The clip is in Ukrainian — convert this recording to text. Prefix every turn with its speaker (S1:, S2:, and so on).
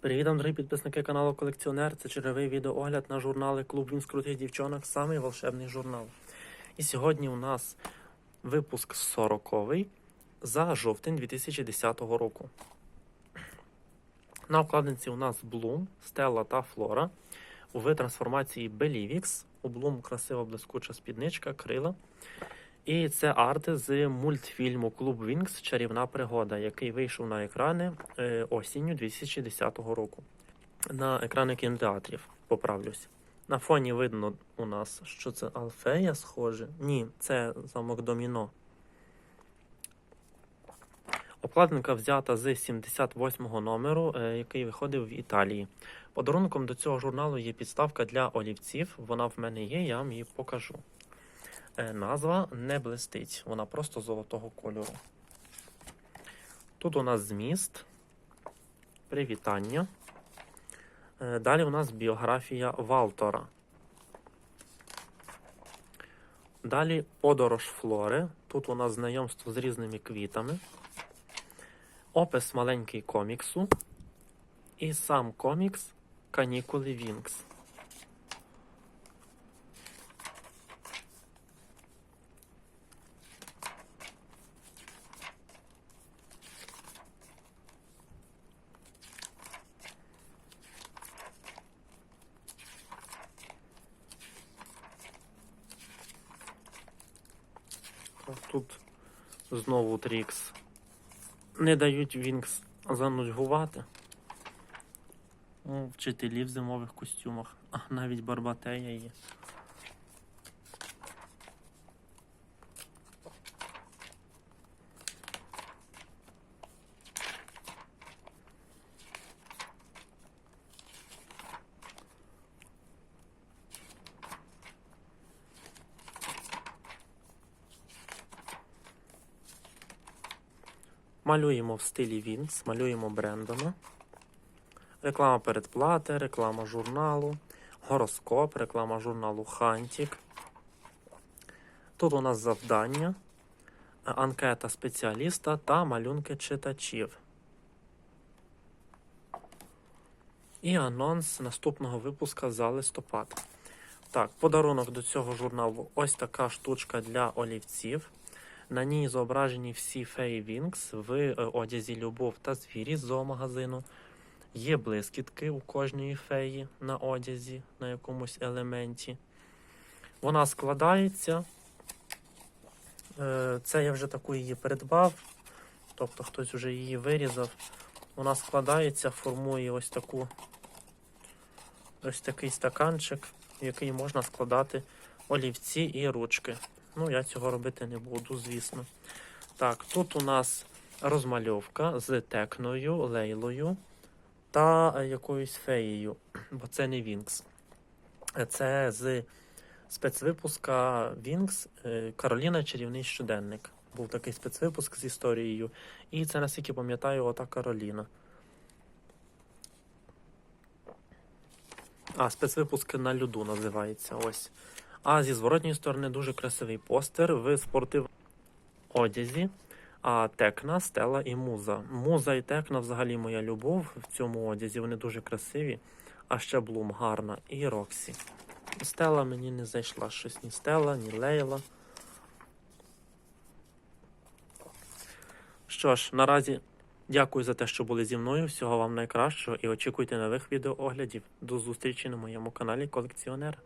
S1: Привіт, дорогі підписники каналу Колекціонер. Це черговий відеоогляд на журнали Клуб Він крутих дівчонок, самий волшебний журнал. І сьогодні у нас випуск 40 за жовтень 2010 року. На обкладинці у нас Bloom, Стелла та Флора. У трансформації Belivix. У Bloom красива блискуча спідничка, крила. І це арти з мультфільму Клуб Вінкс Чарівна пригода, який вийшов на екрани е, осінню 2010 року. На екрани кінотеатрів, поправлюсь. На фоні видно у нас, що це Алфея схоже. Ні, це замок Доміно. Обкладинка взята з 78-го номеру, е, який виходив в Італії. Подарунком до цього журналу є підставка для олівців. Вона в мене є, я вам її покажу. Е, Назва не блистить, вона просто золотого кольору. Тут у нас зміст, привітання. Е, Далі у нас біографія Валтора. Далі подорож флори. Тут у нас знайомство з різними квітами. Опис маленький коміксу. І сам комікс Канікули Вінкс. Так, Тут знову Трікс. Не дають Вінкс занудьгувати. О, Вчителі в зимових костюмах. А навіть Барбатея є. Малюємо в стилі Вінкс, малюємо Брендона. Реклама передплати, реклама журналу, гороскоп, реклама журналу Хантік. Тут у нас завдання, е, анкета спеціаліста та малюнки читачів. І анонс наступного випуска за листопад. Так, подарунок до цього журналу ось така штучка для олівців. На ній зображені всі феї Вінкс в е, одязі Любов та звірі з зоомагазину. Є блискітки у кожної феї на одязі, на якомусь елементі. Вона складається. Е, Це я вже таку її придбав, тобто хтось вже її вирізав. Вона складається, формує ось таку ось такий стаканчик, в який можна складати олівці і ручки. Ну, я цього робити не буду, звісно. Так, тут у нас розмальовка з текною, лейлою та е, якоюсь феєю, бо це не Вінкс. Е, Це з спецвипуска Вінкс е, Кароліна Чарівний щоденник. Був такий спецвипуск з історією. І це, наскільки пам'ятаю, ота Кароліна. А, спецвипуск на люду називається. Ось. А зі зворотньої сторони дуже красивий постер в спортивному одязі. А Текна, Стела і Муза. Муза і Текна взагалі моя любов в цьому одязі. Вони дуже красиві. А ще Блум гарна і Роксі. Стела мені не зайшла щось ні Стела, ні Лейла. Що ж, наразі дякую за те, що були зі мною. Всього вам найкращого і очікуйте нових відеооглядів. До зустрічі на моєму каналі Колекціонер.